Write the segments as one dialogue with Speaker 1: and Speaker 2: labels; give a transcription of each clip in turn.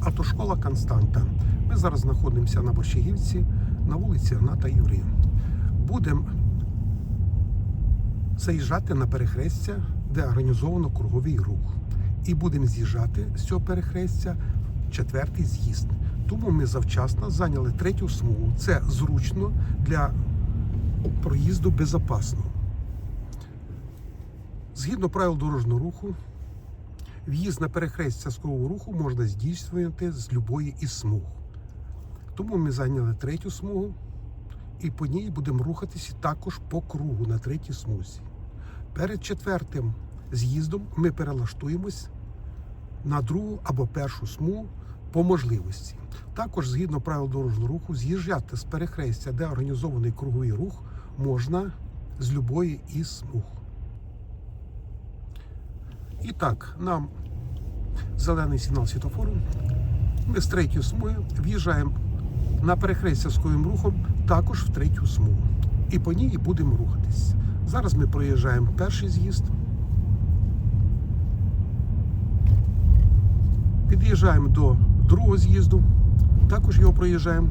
Speaker 1: Автошкола Константа. Ми зараз знаходимося на Борщагівці на вулиці Аната Юрія. Будемо заїжджати на перехрестя, де організовано круговий рух. І будемо з'їжджати з цього перехрестя в четвертий з'їзд. Тому ми завчасно зайняли третю смугу. Це зручно для проїзду безпечно. Згідно правил дорожнього руху, в'їзд на перехрестя скорого руху можна здійснювати з любої із смуг. Тому ми зайняли третю смугу і по ній будемо рухатися також по кругу на третій смузі. Перед четвертим з'їздом ми перелаштуємось на другу або першу смугу по можливості. Також, згідно правил дорожнього руху, з'їжджати з перехрестя, де організований круговий рух, можна з любої із смуг. І так, нам зелений сигнал світофору. Ми з третьої смуги в'їжджаємо на перехрестя з коїм рухом також в третю смугу. І по ній будемо рухатись. Зараз ми проїжджаємо перший з'їзд. Під'їжджаємо до другого з'їзду, також його проїжджаємо.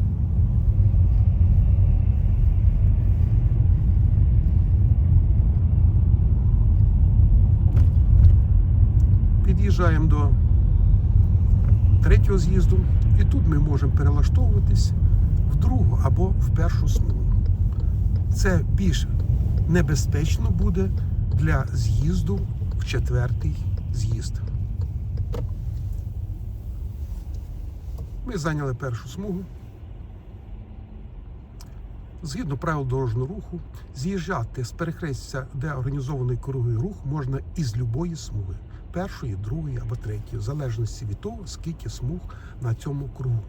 Speaker 1: Під'їжджаємо до третього з'їзду, і тут ми можемо перелаштовуватись в другу або в першу смугу. Це більш небезпечно буде для з'їзду в четвертий з'їзд. Ми зайняли першу смугу. Згідно правил дорожнього руху, з'їжджати з перехрестя, де організований круговий рух, можна із любої смуги першої, другої або третьої, в залежності від того, скільки смуг на цьому кругу.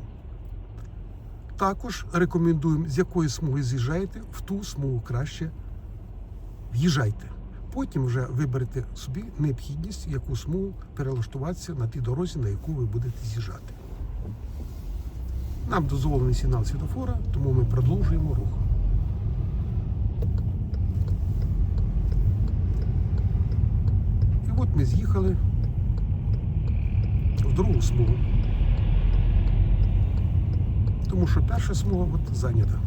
Speaker 1: Також рекомендуємо, з якої смуги з'їжджаєте, в ту смугу краще в'їжджайте. Потім вже виберете собі необхідність, яку смугу перелаштуватися на тій дорозі, на яку ви будете з'їжджати. Нам дозволений сигнал світофора, тому ми продовжуємо рух. І от ми з'їхали в другу смугу. Тому що перша смуга от зайнята.